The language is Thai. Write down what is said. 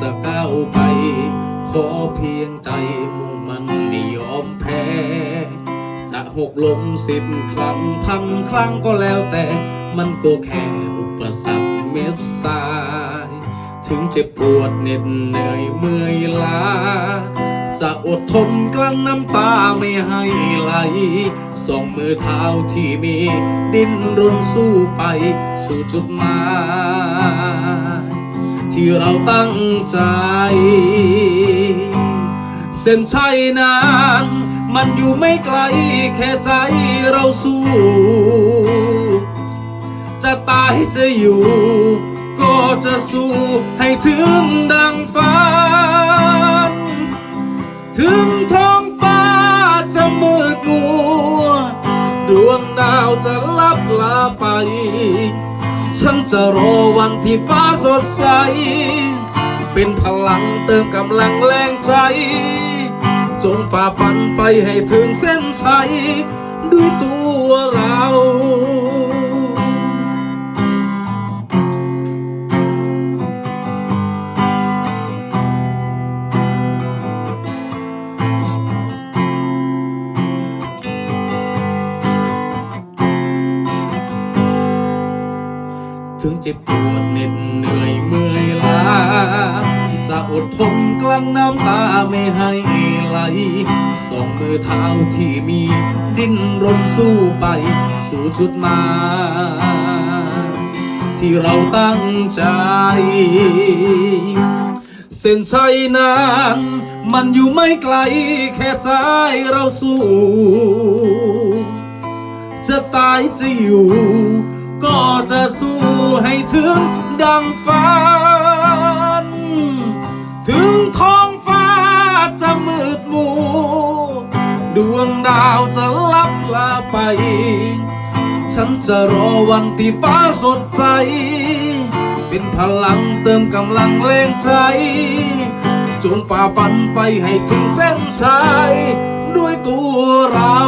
จะก้าวไป ขอเพียงใจมุ่งมันไม่ยอมแพ้ จะหกล้มสิบครั้งพันครั้งก็แล้วแต่ มันก็แค่อุปสรรคเม็ดทราย ถึงเจ็บปวดเหน็ดเหนื่อยเมื่อยล้า จะอดทนกลั้นน้ำตาไม่ให้ไหลสองมือเท้าที่มี ดิ้นรนสู้ไปสู่จุดหมาย ที่เราตั้งใจ เส้นชัยนั้นมันอยู่ไม่ไกลแค่ใจเราสู้ จะตายจะอยู่ ก็จะสู้ให้ถึงดังฝัน ถึงท้องฟ้าจะมืดมัว ดวงดาวจะลับลาไป ฉันจะรอวันที่ฟ้าสดใส เป็นพลังเติมกำลังแรงใจ จงฝ่าฟันไปให้ถึงเส้นชัยด้วยตัวเรา ถึงเจ็บปวดเหน็ดเหนื่อยเมื่อยล้าจะอดทนกลั้นน้ำตาไม่ให้ไหลสองมือเท้าที่มีดิ้นรนสู้ไป สู่จุดหมายที่เราตั้งใจ เส้นชัยนั้นมันอยู่ไม่ไกลแค่ใจเราสู้ จะตายจะอยู่ ก็จะสู้ให้ถึงดังฝัน ถึงท้องฟ้าจะมืดมัวดวงดาวจะลับลาไป ฉันจะรอวันที่ฟ้าสดใส เป็นพลังเติมกำลังแรงใจ จงฝ่าฟันไปให้ถึงเส้นชัยด้วยตัวเรา